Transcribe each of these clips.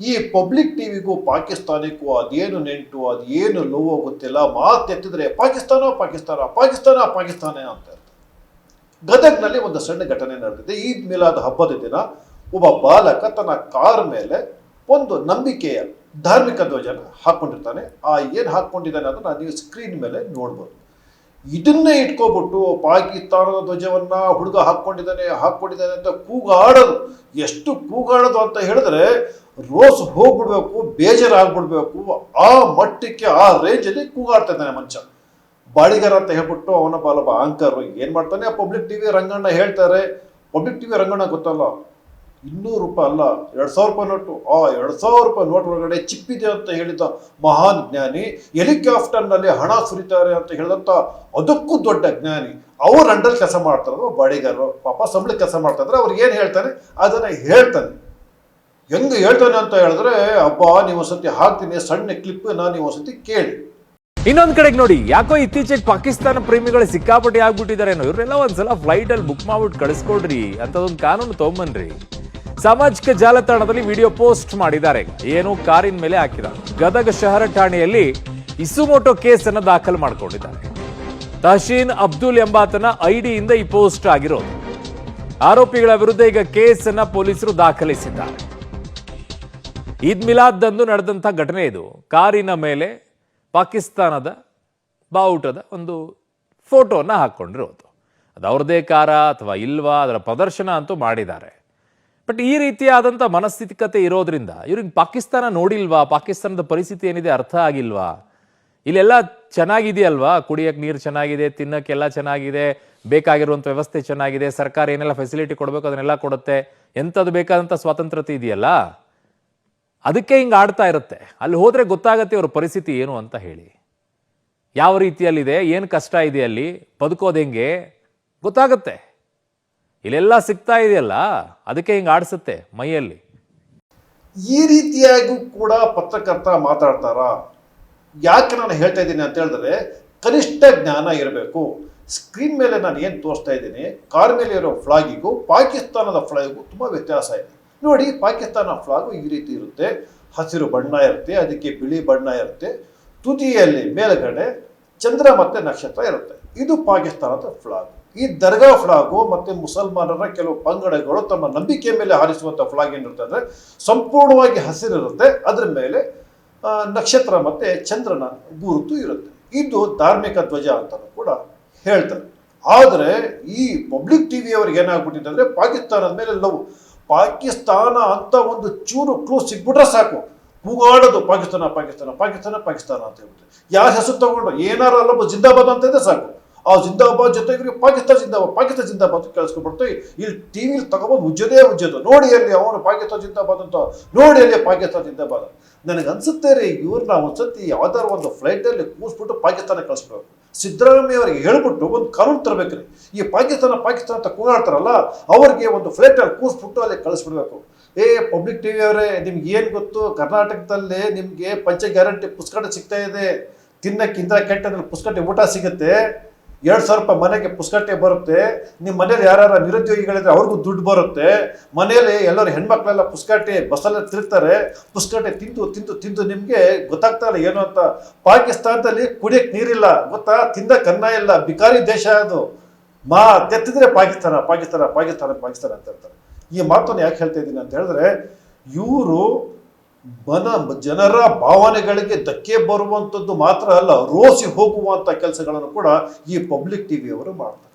ಈ ಪಬ್ಲಿಕ್ ಟಿವಿಗೂ ಪಾಕಿಸ್ತಾನಕ್ಕೂ ಅದೇನು ನೆಂಟು, ಅದೇನು ನೋವೋ ಗೊತ್ತಿಲ್ಲ. ಮಾತೆತ್ತಿದ್ರೆ ಪಾಕಿಸ್ತಾನ ಪಾಕಿಸ್ತಾನ ಪಾಕಿಸ್ತಾನ ಪಾಕಿಸ್ತಾನ ಅಂತ ಗದಗ್ನಲ್ಲಿ ಒಂದು ಸಣ್ಣ ಘಟನೆ ನಡೆದಿದೆ. ಈದ್ ಮೇಲಾದ ಹಬ್ಬದ ದಿನ ಒಬ್ಬ ಬಾಲಕ ತನ್ನ ಕಾರ್ ಮೇಲೆ ಒಂದು ನಂಬಿಕೆಯ ಧಾರ್ಮಿಕ ಧ್ವಜನ ಹಾಕೊಂಡಿರ್ತಾನೆ ಆ ಏನು ಹಾಕೊಂಡಿದ್ದಾನೆ ಅದನ್ನ ನೀವು ಸ್ಕ್ರೀನ್ ಮೇಲೆ ನೋಡ್ಬೋದು. ಇದನ್ನೇ ಇಟ್ಕೊಬಿಟ್ಟು ಪಾಕಿಸ್ತಾನದ ಧ್ವಜವನ್ನ ಹುಡುಗ ಹಾಕ್ಕೊಂಡಿದ್ದಾನೆ ಹಾಕ್ಕೊಂಡಿದ್ದಾನೆ ಅಂತ ಕೂಗಾಡೋದು. ಎಷ್ಟು ಕೂಗಾಡೋದು ಅಂತ ಹೇಳಿದ್ರೆ ರೋಸ್ ಹೋಗ್ಬಿಡ್ಬೇಕು, ಬೇಜಾರಾಗ್ಬಿಡ್ಬೇಕು, ಆ ಮಟ್ಟಕ್ಕೆ ಆ ರೇಂಜಲ್ಲಿ ಕೂಗಾಡ್ತಾ ಇದ್ದಾನೆ ಮನುಷ್ಯ ಬಾಡಿಗಾರ ಅಂತ ಹೇಳ್ಬಿಟ್ಟು ಅವನ ಬಾಲಬ ಆಂಕರ್ ಏನ್ ಮಾಡ್ತಾನೆ? ಪಬ್ಲಿಕ್ ಟಿವಿ ರಂಗಣ್ಣ ಹೇಳ್ತಾರೆ. ಪಬ್ಲಿಕ್ ಟಿವಿ ರಂಗಣ್ಣ ಗೊತ್ತಲ್ಲ? ಇನ್ನೂರು ರೂಪಾಯಿ ಅಲ್ಲ, ಎರಡ್ ಸಾವಿರ ರೂಪಾಯಿ ನೋಟು ಆ ಎರಡ್ ಸಾವಿರ ರೂಪಾಯಿ ನೋಟ್ ಒಳಗಡೆ ಚಿಪ್ಪಿದೆ ಅಂತ ಹೇಳಿದ ಮಹಾನ್ ಜ್ಞಾನಿ ಹೆಲಿಕಾಪ್ಟರ್ನಲ್ಲಿ ಹಣ ಸುರಿತಾರೆ ಅಂತ ಹೇಳಿದಂತ ಅದಕ್ಕೂ ದೊಡ್ಡ ಜ್ಞಾನಿ. ಅವ್ರ ಅಂಡರ್ ಕೆಲಸ ಮಾಡ್ತಾರೋ ಬಾಡಿಗಾರರು ಪಾಪ ಸಂಬಳ ಕೆಲಸ ಮಾಡ್ತಾ ಇದ್ರೆ ಅವ್ರು ಏನ್ ಹೇಳ್ತಾರೆ? ಅದನ್ನ ಹೇಳ್ತಾನೆ. ಹೆಂಗ್ ಹೇಳ್ತಾನೆ ಅಂತ ಹೇಳಿದ್ರೆ ಅಪ್ಪ ನೀವು ಒಂದ್ಸತಿ ಹಾಕ್ತೀನಿ, ಸಣ್ಣ ಕ್ಲಿಪ್ ನಾನು ನೀವು ಒಂದ್ಸತಿ ಕೇಳಿ. ಇನ್ನೊಂದ್ ಕಡೆಗೆ ನೋಡಿ, ಯಾಕೋ ಇತ್ತೀಚೆಗೆ ಪಾಕಿಸ್ತಾನ ಪ್ರೇಮಿಗಳು ಸಿಕ್ಕಾಪಟ್ಟೆ ಆಗ್ಬಿಟ್ಟಿದ್ದಾರೆ ಇವ್ರೆಲ್ಲ ಒಂದ್ಸಲ ಫ್ಲೈಟ್ ಅಲ್ಲಿ ಬುಕ್ ಮಾಡ್ಬಿಟ್ಟು ಕಳಿಸ್ಕೊಡ್ರಿ ಅಂತದೊಂದು ಕಾನೂನು ತಗೊಂಬನ್ರಿ. ಸಾಮಾಜಿಕ ಜಾಲತಾಣದಲ್ಲಿ ವಿಡಿಯೋ ಪೋಸ್ಟ್ ಮಾಡಿದ್ದಾರೆ. ಏನು ಕಾರಿನ ಮೇಲೆ ಹಾಕಿದ. ಗದಗ ಶಹರ ಠಾಣೆಯಲ್ಲಿ ಇಸುಮೋಟೋ ಕೇಸ್ ಅನ್ನ ದಾಖಲು ಮಾಡಿಕೊಂಡಿದ್ದಾರೆ. ತಹಶೀನ್ ಅಬ್ದುಲ್ ಎಂಬಾತನ ಐಡಿಯಿಂದ ಈ ಪೋಸ್ಟ್ ಆಗಿರೋದು. ಆರೋಪಿಗಳ ವಿರುದ್ಧ ಈಗ ಕೇಸ್ ಅನ್ನ ಪೊಲೀಸರು ದಾಖಲಿಸಿದ್ದಾರೆ. ಈದ್ ಮಿಲಾದ್ದಂದು ನಡೆದಂಥ ಘಟನೆ ಇದು. ಕಾರಿನ ಮೇಲೆ ಪಾಕಿಸ್ತಾನದ ಬಾವುಟದ ಒಂದು ಫೋಟೋನ ಹಾಕ್ಕೊಂಡಿರೋದು. ಅದು ಅವ್ರದ್ದೇ ಕಾರ ಅಥವಾ ಇಲ್ವಾ ಅದರ ಪ್ರದರ್ಶನ ಅಂತೂ ಮಾಡಿದ್ದಾರೆ. ಬಟ್ ಈ ರೀತಿಯಾದಂಥ ಮನಸ್ಥಿತಿಕತೆ ಇರೋದ್ರಿಂದ ಇವ್ರಿಗೆ ಪಾಕಿಸ್ತಾನ ನೋಡಿಲ್ವಾ? ಪಾಕಿಸ್ತಾನದ ಪರಿಸ್ಥಿತಿ ಏನಿದೆ? ಅರ್ಥ ಆಗಿಲ್ವಾ? ಇಲ್ಲೆಲ್ಲ ಚೆನ್ನಾಗಿದೆಯಲ್ವಾ? ಕುಡಿಯೋಕ್ಕೆ ನೀರು ಚೆನ್ನಾಗಿದೆ, ತಿನ್ನೋಕ್ಕೆಲ್ಲ ಚೆನ್ನಾಗಿದೆ, ಬೇಕಾಗಿರುವಂಥ ವ್ಯವಸ್ಥೆ ಚೆನ್ನಾಗಿದೆ, ಸರ್ಕಾರ ಏನೆಲ್ಲ ಫೆಸಿಲಿಟಿ ಕೊಡಬೇಕು ಅದನ್ನೆಲ್ಲ ಕೊಡುತ್ತೆ, ಎಂಥದ್ದು ಬೇಕಾದಂಥ ಸ್ವಾತಂತ್ರ್ಯತೆ ಇದೆಯಲ್ಲ? ಅದಕ್ಕೆ ಹಿಂಗೆ ಆಡ್ತಾ ಇರುತ್ತೆ. ಅಲ್ಲಿ ಹೋದರೆ ಗೊತ್ತಾಗತ್ತೆ ಅವ್ರ ಪರಿಸ್ಥಿತಿ ಏನು ಅಂತ ಹೇಳಿ. ಯಾವ ರೀತಿಯಲ್ಲಿದೆ, ಏನು ಕಷ್ಟ ಇದೆ ಅಲ್ಲಿ, ಬದುಕೋದು ಹೆಂಗೆ, ಗೊತ್ತಾಗತ್ತೆ. ಇಲ್ಲೆಲ್ಲ ಸಿಗ್ತಾ ಇದೆಯಲ್ಲ, ಅದಕ್ಕೆ ಹಿಂಗೆ ಆಡಿಸುತ್ತೆ ಮೈಯಲ್ಲಿ. ಈ ರೀತಿಯಾಗೂ ಕೂಡ ಪತ್ರಕರ್ತ ಮಾತಾಡ್ತಾರ? ಯಾಕೆ ನಾನು ಹೇಳ್ತಾ ಇದ್ದೀನಿ ಅಂತ ಹೇಳಿದ್ರೆ, ಕನಿಷ್ಠ ಜ್ಞಾನ ಇರಬೇಕು. ಸ್ಕ್ರೀನ್ ಮೇಲೆ ನಾನು ಏನು ತೋರಿಸ್ತಾ ಇದ್ದೀನಿ, ಕಾರ್ ಮೇಲೆ ಇರೋ ಫ್ಲಾಗಿಗೂ ಪಾಕಿಸ್ತಾನದ ಫ್ಲಾಗಿಗೂ ತುಂಬ ವ್ಯತ್ಯಾಸ ಇದೆ. ನೋಡಿ, ಪಾಕಿಸ್ತಾನ ಫ್ಲಾಗು ಈ ರೀತಿ ಇರುತ್ತೆ. ಹಸಿರು ಬಣ್ಣ ಇರುತ್ತೆ, ಅದಕ್ಕೆ ಬಿಳಿ ಬಣ್ಣ ಇರುತ್ತೆ. ತುದಿಯಲ್ಲಿ ಮೇಲ್ಗಡೆ ಚಂದ್ರ ಮತ್ತೆ ನಕ್ಷತ್ರ ಇರುತ್ತೆ. ಇದು ಪಾಕಿಸ್ತಾನದ ಫ್ಲಾಗ್ ಈ ದರ್ಗಾ ಫ್ಲಾಗು ಮತ್ತೆ ಮುಸಲ್ಮಾನರ ಕೆಲವು ಪಂಗಡಗಳು ತಮ್ಮ ನಂಬಿಕೆ ಮೇಲೆ ಹಾರಿಸುವಂಥ ಫ್ಲಾಗ್ ಏನಿರುತ್ತೆ ಅಂದರೆ, ಸಂಪೂರ್ಣವಾಗಿ ಹಸಿರಿರುತ್ತೆ ಅದರ ಮೇಲೆ ನಕ್ಷತ್ರ ಮತ್ತೆ ಚಂದ್ರನ ಗುರುತು ಇರುತ್ತೆ. ಇದು ಧಾರ್ಮಿಕ ಧ್ವಜ ಅಂತಲೂ ಕೂಡ ಹೇಳ್ತಾರೆ. ಆದರೆ ಈ ಪಬ್ಲಿಕ್ ಟಿ ವಿಯವ್ರಿಗೆ ಏನಾಗ್ಬಿಟ್ಟಿದೆ ಅಂದರೆ, ಪಾಕಿಸ್ತಾನದ ಮೇಲೆ ಲವ್ ಪಾಕಿಸ್ತಾನ ಅಂತ ಒಂದು ಚೂರು ಕ್ಲೂ ಸಿಗ್ಬಿಟ್ರೆ ಸಾಕು. ಕೂಗಾಡೋದು ಪಾಕಿಸ್ತಾನ ಪಾಕಿಸ್ತಾನ ಪಾಕಿಸ್ತಾನ ಪಾಕಿಸ್ತಾನ ಅಂತ ಹೇಳ್ಬಿಟ್ಟು ಯಾರ ಹೆಸರು ತಗೊಂಡು? ಏನಾರು ಅಲ್ಲೊಬ್ಬ ಜಿಂದಾಬಾದ್ ಅಂತ ಇದೆ ಸಾಕು. ಆ ಜಿಂದಾಬಾದ್ ಜೊತೆಗೆ ಪಾಕಿಸ್ತಾನ ಜಿಂದಾಬಾದ್ ಪಾಕಿಸ್ತಾನ ಜಿಂದಾಬಾದ್ ಕೇಳಿಸ್ಕೊಂಡ್ಬಿಡ್ತು ಇಲ್ಲಿ ಟಿವಿಲಿ ತಗೊಬೋದು ಉಜ್ಜದೇ ಉಜ್ಜೋದು ನೋಡಿ ಅಲ್ಲಿ ಅವನು ಪಾಕಿಸ್ತಾನ ಜಿಂದಾಬಾದ್ ಅಂತ. ನೋಡಿ ಅಲ್ಲಿ ಪಾಕಿಸ್ತಾನ ಜಿಂದಾಬಾದ್ ನನಗೆ ಅನ್ಸುತ್ತೆ ರೀ ಇವ್ರನ್ನ ಒಂದ್ಸತಿ ಯಾವ್ದಾರು ಒಂದು ಫ್ಲೈಟಲ್ಲಿ ಕೂಸ್ಬಿಟ್ಟು ಪಾಕಿಸ್ತಾನ ಕಳಿಸ್ಬೇಕು. ಸಿದ್ದರಾಮಯ್ಯ ಅವರಿಗೆ ಹೇಳ್ಬಿಟ್ಟು ಒಂದು ಕಾನೂನು ತರಬೇಕ್ರಿ ಈ ಪಾಕಿಸ್ತಾನ ಪಾಕಿಸ್ತಾನ ಅಂತ ಕೂಗಾಡ್ತಾರಲ್ಲ, ಅವ್ರಿಗೆ ಒಂದು ಫ್ಲೈಟಲ್ಲಿ ಕೂಸ್ಬಿಟ್ಟು ಅಲ್ಲಿ ಕಳಿಸ್ಬಿಡ್ಬೇಕು. ಏ, ಪಬ್ಲಿಕ್ ಟಿವಿ ಅವರೇ, ನಿಮ್ಗೆ ಏನು ಗೊತ್ತು? ಕರ್ನಾಟಕದಲ್ಲಿ ನಿಮಗೆ ಪಂಚ ಗ್ಯಾರಂಟಿ ಪುಸ್ತಕ ಸಿಗ್ತಾ ಇದೆ. ತಿನ್ನಕ್ಕಿಂತ ಕೆಟ್ಟದಲ್ಲಿ ಪುಸ್ತಕ ಊಟ ಸಿಗುತ್ತೆ. ಎರಡು ಸಾವಿರ ರೂಪಾಯಿ ಮನೆಗೆ ಪುಸ್ತಕ ಬರುತ್ತೆ ನಿಮ್ಮ ಮನೇಲಿ ಯಾರು ನಿರುದ್ಯೋಗಿಗಳಿದ್ರೆ ಅವ್ರಿಗೂ ದುಡ್ಡು ಬರುತ್ತೆ. ಮನೆಯಲ್ಲಿ ಎಲ್ಲರೂ ಹೆಣ್ಮಕ್ಳೆಲ್ಲ ಪುಸ್ತಕಟ್ಟೆ, ಬಸ್ಸಲ್ಲಿ ತಿರ್ತಾರೆ ಪುಸ್ತಕಟ್ಟೆ ತಿಂದು ತಿಂದು ತಿಂದು ನಿಮಗೆ ಗೊತ್ತಾಗ್ತಾ ಇಲ್ಲ ಏನು ಅಂತ. ಪಾಕಿಸ್ತಾನದಲ್ಲಿ ಕುಡಿಯಕ್ಕೆ ನೀರಿಲ್ಲ, ಗೊತ್ತಾ? ತಿಂದಕ್ಕೆ ಅನ್ನ ಇಲ್ಲ, ಬಿಕಾರಿ ದೇಶ ಅದು. ಮಾ, ತೆತ್ತಿದ್ರೆ ಪಾಕಿಸ್ತಾನ ಪಾಕಿಸ್ತಾನ ಪಾಕಿಸ್ತಾನ ಪಾಕಿಸ್ತಾನ ಅಂತ ಹೇಳ್ತಾರೆ. ಈ ಮಾತನ್ನು ಯಾಕೆ ಹೇಳ್ತಾ ಇದ್ದೀನಿ ಅಂತ ಹೇಳಿದ್ರೆ, ಇವರು ಮನ ಜನರ ಭಾವನೆಗಳಿಗೆ ಧಕ್ಕೆ ಬರುವಂಥದ್ದು ಮಾತ್ರ ಅಲ್ಲ, ರೋಸಿ ಹೋಗುವಂಥ ಕೆಲಸಗಳನ್ನು ಕೂಡ ಈ ಪಬ್ಲಿಕ್ ಟಿವಿಯವರು ಮಾಡ್ತಾರೆ.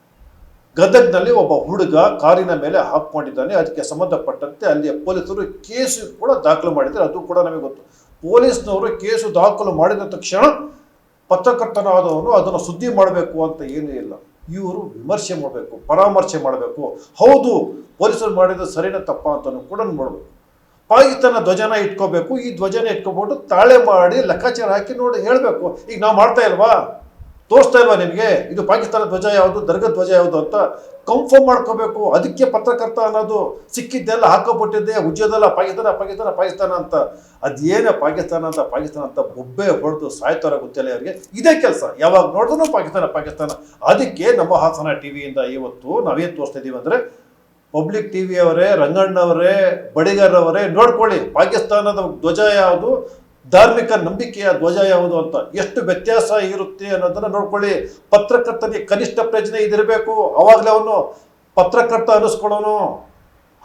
ಗದಗ್ನಲ್ಲಿ ಒಬ್ಬ ಹುಡುಗ ಕಾರಿನ ಮೇಲೆ ಹಾಕೊಂಡಿದ್ದಾನೆ ಅದಕ್ಕೆ ಸಂಬಂಧಪಟ್ಟಂತೆ ಅಲ್ಲಿಯ ಪೊಲೀಸರು ಕೇಸು ಕೂಡ ದಾಖಲು ಮಾಡಿದರೆ ಅದು ಕೂಡ ನಮಗೆ ಗೊತ್ತು. ಪೊಲೀಸ್ನವರು ಕೇಸು ದಾಖಲು ಮಾಡಿದ ತಕ್ಷಣ ಪತ್ರಕರ್ತನಾದವನು ಅದನ್ನು ಸುದ್ದಿ ಮಾಡಬೇಕು ಅಂತ ಏನೂ ಇಲ್ಲ. ಇವರು ವಿಮರ್ಶೆ ಮಾಡಬೇಕು, ಪರಾಮರ್ಶೆ ಮಾಡಬೇಕು. ಹೌದು, ಪೊಲೀಸರು ಮಾಡಿದ ಸರಿನ ತಪ್ಪ ಅಂತಲೂ ಕೂಡ ನೋಡಬೇಕು. ಪಾಕಿಸ್ತಾನ ಧ್ವಜನ ಇಟ್ಕೋಬೇಕು. ಈ ಧ್ವಜನ ಇಟ್ಕೊಬಿಟ್ಟು ತಾಳೆ ಮಾಡಿ ಲೆಕ್ಕಾಚಾರ ಹಾಕಿ ನೋಡಿ ಹೇಳಬೇಕು. ಈಗ ನಾವು ಮಾಡ್ತಾ ಇಲ್ವಾ? ತೋರಿಸ್ತಾ ಇಲ್ವಾ ನಿಮಗೆ? ಇದು ಪಾಕಿಸ್ತಾನ ಧ್ವಜ ಯಾವುದು? ದರ್ಗ ಧ್ವಜ ಯಾವುದು ಅಂತ ಕನ್ಫರ್ಮ್ ಮಾಡ್ಕೋಬೇಕು. ಅದಕ್ಕೆ ಪತ್ರಕರ್ತ ಅನ್ನೋದು ಸಿಕ್ಕಿದ್ದೆಲ್ಲ ಹಾಕೋಬಿಟ್ಟಿದ್ದೆ. ಉಜ್ಜೋದೆಲ್ಲ ಪಾಕಿಸ್ತಾನ ಪಾಕಿಸ್ತಾನ ಪಾಕಿಸ್ತಾನ ಅಂತ. ಅದೇನೇ ಪಾಕಿಸ್ತಾನ ಅಂತ ಪಾಕಿಸ್ತಾನ ಅಂತ ಬೊಬ್ಬೆ ಹೊಡೆದು ಸಾಯ್ತಾರ ಗೊತ್ತಿಲ್ಲ ಅವರಿಗೆ ಇದೇ ಕೆಲಸ. ಯಾವಾಗ ನೋಡಿದ್ರು ಪಾಕಿಸ್ತಾನ ಪಾಕಿಸ್ತಾನ. ಅದಕ್ಕೆ ನಮ್ಮ ಹಾಸನ ಟಿವಿಯಿಂದ ಇವತ್ತು ನಾವೇನು ತೋರಿಸ್ತಾ ಇದೀವಿ ಅಂದರೆ ಪಬ್ಲಿಕ್ ಟಿವಿ ಅವರೇ ರಂಗಣ್ಣವರೇ ಬಡಿಗರ್ ಅವರೇ, ನೋಡ್ಕೊಳ್ಳಿ, ಪಾಕಿಸ್ತಾನದ ಧ್ವಜ ಯಾವುದು? ಧಾರ್ಮಿಕ ನಂಬಿಕೆಯ ಧ್ವಜ ಯಾವುದು ಅಂತ. ಎಷ್ಟು ವ್ಯತ್ಯಾಸ ಇರುತ್ತೆ ಅನ್ನೋದನ್ನ ನೋಡ್ಕೊಳ್ಳಿ. ಪತ್ರಕರ್ತನಿಗೆ ಕನಿಷ್ಠ ಪ್ರಜ್ಞೆ ಇದಿರಬೇಕು ಅವಾಗಲೇ ಅವನು ಪತ್ರಕರ್ತ ಅನ್ನಿಸ್ಕೊಳ್ಳೋನು.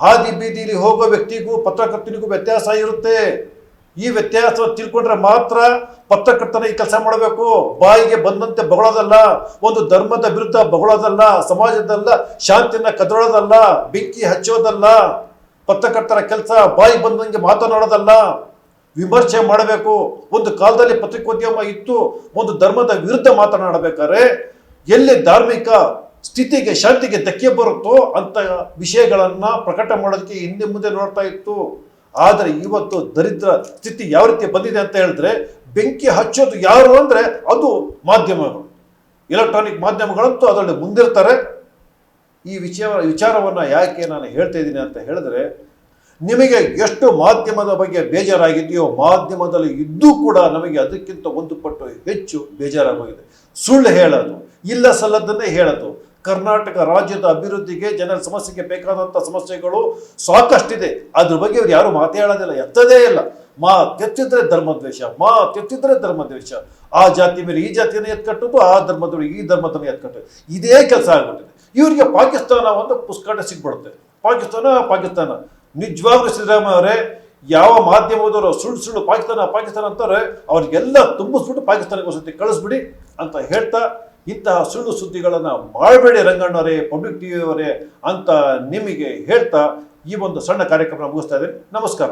ಹಾದಿ ಬೀದಿಲಿ ಹೋಗೋ ವ್ಯಕ್ತಿಗೂ, ಪತ್ರಕರ್ತನಿಗೂ ವ್ಯತ್ಯಾಸ ಇರುತ್ತೆ. ಈ ವ್ಯತ್ಯಾಸ ತಿಳ್ಕೊಂಡ್ರೆ ಮಾತ್ರ ಪತ್ರಕರ್ತನ ಈ ಕೆಲಸ ಮಾಡಬೇಕು. ಬಾಯಿಗೆ ಬಂದಂತೆ ಬಗಳೋದಲ್ಲ, ಒಂದು ಧರ್ಮದ ವಿರುದ್ಧ ಬಗಳೋದಲ್ಲ, ಸಮಾಜದಲ್ಲ ಶಾಂತಿಯನ್ನ ಕದಳೋದಲ್ಲ ಬೆಂಕಿ ಹಚ್ಚೋದಲ್ಲ, ಪತ್ರಕರ್ತರ ಕೆಲಸ ಬಾಯಿ ಬಂದಂಗೆ ಮಾತನಾಡೋದಲ್ಲ, ವಿಮರ್ಶೆ ಮಾಡಬೇಕು. ಒಂದು ಕಾಲದಲ್ಲಿ ಪತ್ರಿಕೋದ್ಯಮ ಇತ್ತು, ಒಂದು ಧರ್ಮದ ವಿರುದ್ಧ ಮಾತನಾಡಬೇಕಾದ್ರೆ ಎಲ್ಲಿ ಧಾರ್ಮಿಕ ಸ್ಥಿತಿಗೆ, ಶಾಂತಿಗೆ ಧಕ್ಕೆ ಬರುತ್ತೋ ಅಂತ ವಿಷಯಗಳನ್ನ ಪ್ರಕಟ ಮಾಡೋದಕ್ಕೆ ಹಿಂದೆ ಮುಂದೆ ನೋಡ್ತಾ ಇತ್ತು. ಆದರೆ ಇವತ್ತು ದರಿದ್ರ ಸ್ಥಿತಿ ಯಾವ ರೀತಿ ಬಂದಿದೆ ಅಂತ ಹೇಳಿದ್ರೆ ಬೆಂಕಿ ಹಚ್ಚೋದು ಯಾರು ಅಂದರೆ ಅದು ಮಾಧ್ಯಮಗಳು. ಎಲೆಕ್ಟ್ರಾನಿಕ್ ಮಾಧ್ಯಮಗಳಂತೂ ಅದರಲ್ಲಿ ಮುಂದಿರ್ತಾರೆ. ಈ ವಿಚಾರ, ವಿಚಾರವನ್ನು ಯಾಕೆ ನಾನು ಹೇಳ್ತಾ ಇದ್ದೀನಿ ಅಂತ ಹೇಳಿದ್ರೆ, ನಿಮಗೆ ಎಷ್ಟು ಮಾಧ್ಯಮದ ಬಗ್ಗೆ ಬೇಜಾರಾಗಿದೆಯೋ ಮಾಧ್ಯಮದಲ್ಲಿ ಇದ್ದೂ ಕೂಡ ನಮಗೆ ಅದಕ್ಕಿಂತ ಒಂದು ಪಟ್ಟು ಹೆಚ್ಚು ಬೇಜಾರಾಗೋಗಿದೆ. ಸುಳ್ಳು ಹೇಳೋದು ಇಲ್ಲ ಸಲ್ಲದನ್ನೇ ಹೇಳೋದು ಕರ್ನಾಟಕ ರಾಜ್ಯದ ಅಭಿವೃದ್ಧಿಗೆ ಜನರ ಸಮಸ್ಯೆಗೆ ಬೇಕಾದಂಥ ಸಮಸ್ಯೆಗಳು ಸಾಕಷ್ಟಿದೆ. ಅದ್ರ ಬಗ್ಗೆ ಇವ್ರು ಯಾರು ಮಾತಾಡೋದಿಲ್ಲ ಎತ್ತದೇ ಇಲ್ಲ. ಮಾ ತೆತ್ತಿದ್ರೆ ಧರ್ಮದ್ವೇಷ ಮಾ ತೆತ್ತಿದ್ರೆ ಧರ್ಮದ್ವೇಷ ಆ ಜಾತಿ ಮೇಲೆ ಈ ಜಾತಿಯನ್ನು ಎತ್ಕಟ್ಟೋದು ಆ ಧರ್ಮದವರು ಈ ಧರ್ಮದನ್ನು ಎತ್ಕಟ್ಟೋದು ಇದೇ ಕೆಲಸ ಆಗ್ಬಿಟ್ಟಿದೆ. ಇವರಿಗೆ ಪಾಕಿಸ್ತಾನ ಒಂದು ಪುಸ್ತಕ ಸಿಗ್ಬಿಡುತ್ತೆ. ಪಾಕಿಸ್ತಾನ ಪಾಕಿಸ್ತಾನ. ನಿಜವಾಗ್ಲೂ ಸಿದ್ದರಾಮಯ್ಯ ಅವರೇ, ಯಾವ ಮಾಧ್ಯಮದವರು ಸುಳ್ಳು ಸುಳ್ಳು ಪಾಕಿಸ್ತಾನ ಪಾಕಿಸ್ತಾನ ಅಂತಾರೆ, ಅವ್ರಿಗೆಲ್ಲ ತುಂಬಿಸ್ಬಿಟ್ಟು ಪಾಕಿಸ್ತಾನಕ್ಕೆ ಒಂದ್ಸತಿ ಕಳಿಸ್ಬಿಡಿ ಅಂತ ಹೇಳ್ತಾ ಇಂತಹ ಸುಳ್ಳು ಸುದ್ದಿಗಳನ್ನು ಮಾಡಬೇಡಿ ರಂಗಣ್ಣವರೇ ಪಬ್ಲಿಕ್ ಟಿ ವಿಯವರೇ ಅಂತ ನಿಮಗೆ ಹೇಳ್ತಾ ಈ ಒಂದು ಸಣ್ಣ ಕಾರ್ಯಕ್ರಮ ಮುಗಿಸ್ತಾ ಇದ್ದೀನಿ. ನಮಸ್ಕಾರ.